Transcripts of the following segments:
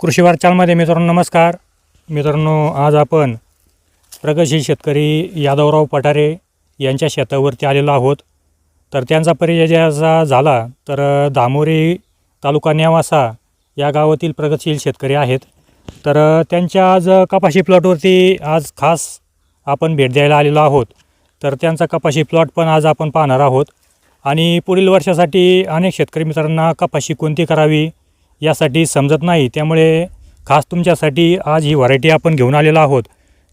कृषी वारचालमध्ये मित्रांनो नमस्कार. मित्रांनो आज आपण प्रगतशील शेतकरी यादवराव पठारे यांच्या शेतावरती आलेलो आहोत. तर त्यांचा परिचय ज्याचा झाला तर दामोरी तालुका न्यावासा या गावातील प्रगतशील शेतकरी आहेत. तर त्यांच्या आज कपाशी प्लॉटवरती आज खास आपण भेट द्यायला आलेलो आहोत. तर त्यांचा कपाशी प्लॉट पण आज आपण पाहणार आहोत. आणि पुढील वर्षासाठी अनेक शेतकरी मित्रांना कपाशी कोणती करावी यासाठी समजत नाही. त्यामुळे खास तुमच्यासाठी आज ही व्हरायटी आपण घेऊन आलेलो आहोत.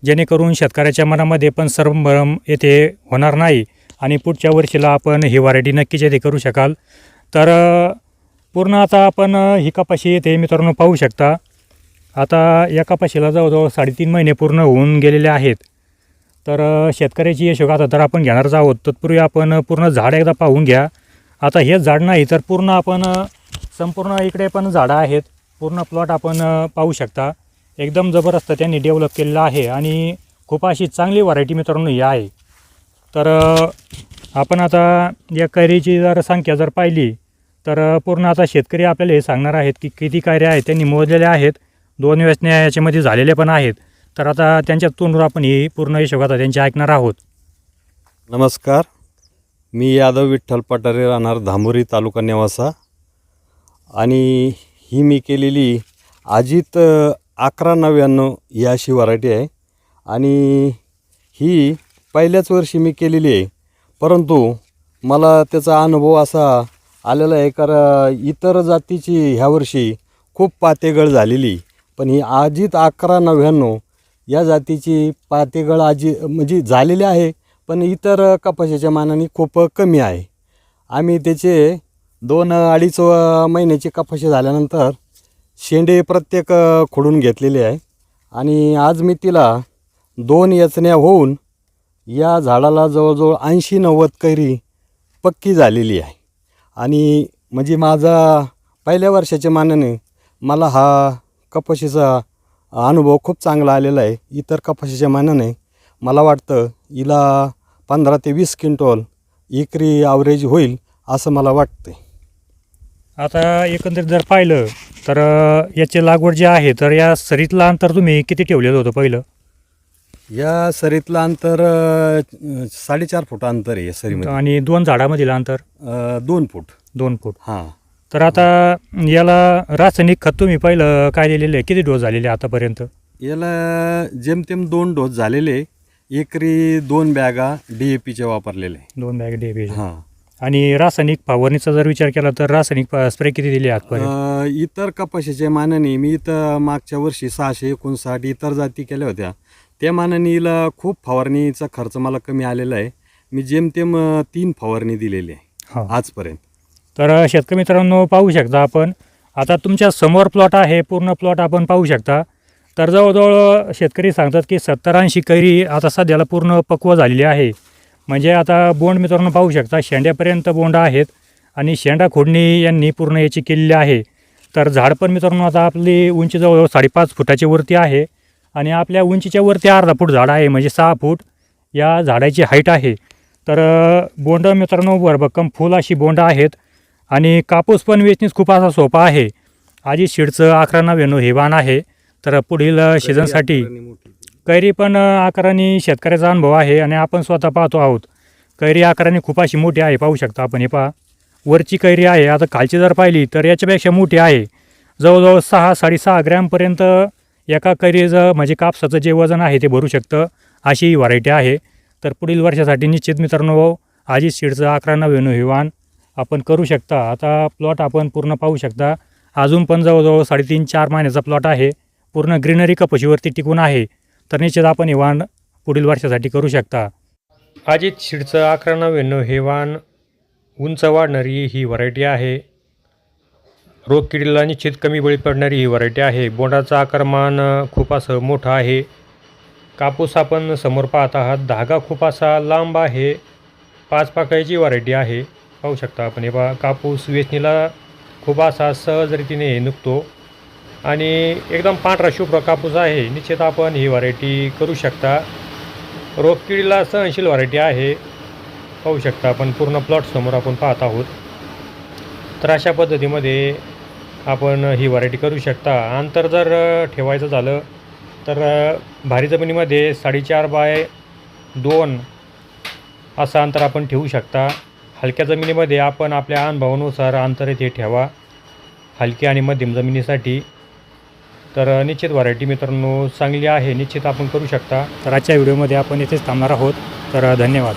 जेणेकरून शेतकऱ्याच्या मनामध्ये पण संभ्रम येथे होणार नाही आणि पुढच्या वर्षीला आपण ही व्हरायटी नक्कीच येथे करू शकाल. तर पूर्ण आता आपण ही कपाशी येथे मित्रांनो पाहू शकता. आता या कपाशीला जवळजवळ साडेतीन महिने पूर्ण होऊन गेलेले आहेत. तर शेतकऱ्याची यशोग आता तर आपण घेणारच आहोत. तत्पूर्वी आपण पूर्ण झाड एकदा पाहून घ्या. आता हेच झाड नाही तर पूर्ण आपण संपूर्ण इकडे पण झाडं आहेत. पूर्ण प्लॉट आपण पाहू शकता. एकदम जबरदस्त त्यांनी डेव्हलप केलेला आहे आणि खूप अशी चांगली व्हरायटी मित्रांनो ही आहे. तर आपण आता या कैरीची जर संख्या जर पाहिली तर पूर्ण आता शेतकरी आपल्याला हे सांगणार आहेत की किती कैऱ्या आहेत त्यांनी मोजलेल्या आहेत. दोन वेचण्या याच्यामध्ये झालेले पण आहेत. तर आता त्यांच्या तोंडवर आपण ही पूर्ण यशोगाथा त्यांची ऐकणार आहोत. नमस्कार. मी यादव विठ्ठल पठारे राहणार धामोरी तालुका नेवासा. आणि ही मी केलेली अजित अकरा नव्याण्णव ही अशी व्हरायटी आहे. आणि ही पहिल्याच वर्षी मी केलेली आहे. परंतु मला त्याचा अनुभव असा आलेला आहे कारण इतर जातीची ह्या वर्षी खूप पातेगळ झालेली. पण ही अजित अकरा नव्याण्णव या जातीची पातेगळ आजी म्हणजे झालेली आहे पण इतर कपाशीच्या मानाने खूप कमी आहे. आम्ही त्याचे दोन अडीच महिन्याची कपाशी झाल्यानंतर शेंडे प्रत्येक खोडून घेतलेले आहे. आणि आज मी तिला दोन याचण्या होऊन या झाडाला जवळजवळ ऐंशी नव्वद कैरी पक्की झालेली आहे. आणि म्हणजे माझा पहिल्या वर्षाच्या मानाने मला हा कपाशीचा अनुभव खूप चांगला आलेला आहे. इतर कपाशीच्या मानाने मला वाटतं हिला पंधरा ते वीस क्विंटल एकरी ॲव्हरेज होईल असं मला वाटतं आता एकंदरीत जर पाहिलं तर याची लागवड जी आहे तर या सरीतलं अंतर तुम्ही किती ठेवलेलं होतं पहिलं? या सरीतलं अंतर अ, साडेचार फूट अंतर आहे या सरीमध्ये. आणि दोन झाडामधील अंतर? अ, दोन फूट. दोन फूट. हां. तर आता याला रासायनिक खत तुम्ही पहिलं काय दिलेलं आहे? किती डोस झालेले आहे आतापर्यंत? याला जेमतेम दोन डोस झालेले एकरी दोन बॅगा डी ए पीच्या वापरलेले दोन बॅग डेबी हां. आणि रासायनिक फवारणीचा जर विचार केला तर रासायनिक स्प्रे किती दिले आजपर्यंत? अ, इतर कपाशीच्या मानाने मी इथं मागच्या वर्षी सहाशे एकोणसाठ इतर जाती केल्या होत्या. त्या मानाने हिला खूप फवारणीचा खर्च मला कमी आलेला आहे. मी जेमतेम अ, तीन फवारणी दिलेली आहे हा. आजपर्यंत. तर शेतकरी मित्रांनो पाहू शकता आपण आता तुमच्यासमोर प्लॉट आहे पूर्ण प्लॉट आपण पाहू शकता. तर जवळजवळ शेतकरी सांगतात की सत्तर ऐंशी कैरी आता सध्याला पूर्ण पक्व झालेली आहे. म्हणजे आता बोंड मित्रांनो पाहू शकता शेंड्यापर्यंत बोंड आहेत आणि शेंडा खोडणी यांनी पूर्ण याची केलेली आहे. तर झाड पण मित्रांनो आता आपली उंची जवळजवळ साडेपाच फुटाच्या वरती आहे आणि आपल्या उंचीच्या वरती अर्धा फूट झाड आहे म्हणजे सहा फूट या झाडाची हाईट आहे. तर बोंड मित्रांनो भरभक्कम फुल अशी बोंड आहेत आणि कापूस पण वेचणीच खूप असा सोपा आहे. आजी शिडचं अकरा नव्याण्णव हे वाण आहे. तर पुढील सीझनसाठी कैरी पण आकाराने शेतकऱ्याचा अनुभव आहे आणि आपण स्वतः पाहतो आहोत. कैरी आकाराने खूप अशी मोठी आहे पाहू शकता आपण हे पहा. वरची कैरी आहे आता खालची जर पाहिली तर याच्यापेक्षा मोठी आहे. जवळजवळ सहा साडेसहा ग्रॅमपर्यंत एका कैरीचं म्हणजे कापसाचं जे वजन आहे ते भरू शकतं अशी ही व्हरायटी आहे. तर पुढील वर्षासाठी निश्चित मित्रांनो आजी सीडचं अकरा नव्याण्णव हे आपण करू शकता. आता प्लॉट आपण पूर्ण पाहू शकता. अजून पण जवळजवळ साडेतीन चार महिन्याचा प्लॉट आहे. पूर्ण ग्रीनरी कपाशीवरती टिकून आहे. तर निश्चित आपण हे वाण पुढील वर्षासाठी करू शकता. अजित शिडचं अकरा नव्याण्णव हे वाण उंच वाढणारी ही व्हरायटी आहे. रोग किडीला निश्चित कमी बळी पडणारी ही व्हरायटी आहे. बोंडाचं आकारमान खूप असं मोठं आहे. कापूस आपण समोर पाहत आहात. धागा खूप असा लांब आहे. पाच पाकळ्याची व्हरायटी आहे. पाहू शकता आपण हे पा कापूस वेचणीला खूप असा सहज रीतीने हे नुकतो आणि एकदम पांढरा शुभ्र कापूस आहे. निश्चित आपण ही व्हरायटी करू शकता. रोगकिडीला सहनशील व्हरायटी आहे. पाहू शकता आपण पूर्ण प्लॉटसमोर आपण पाहत आहोत. तर अशा पद्धतीमध्ये आपण ही व्हरायटी करू शकता. अंतर जर ठेवायचं झालं तर भारी जमिनीमध्ये साडेचार बाय दोन असं अंतर आपण ठेवू शकता. हलक्या जमिनीमध्ये आपण आपल्या अनुभवानुसार अंतर येथे ठेवा. हलक्या आणि मध्यम जमिनीसाठी. तर निश्चित व्हरायटी मित्रांनो चांगली आहे निश्चित आपण करू शकता. तर आजच्या व्हिडिओमध्ये आपण इथेच थांबणार आहोत. तर धन्यवाद.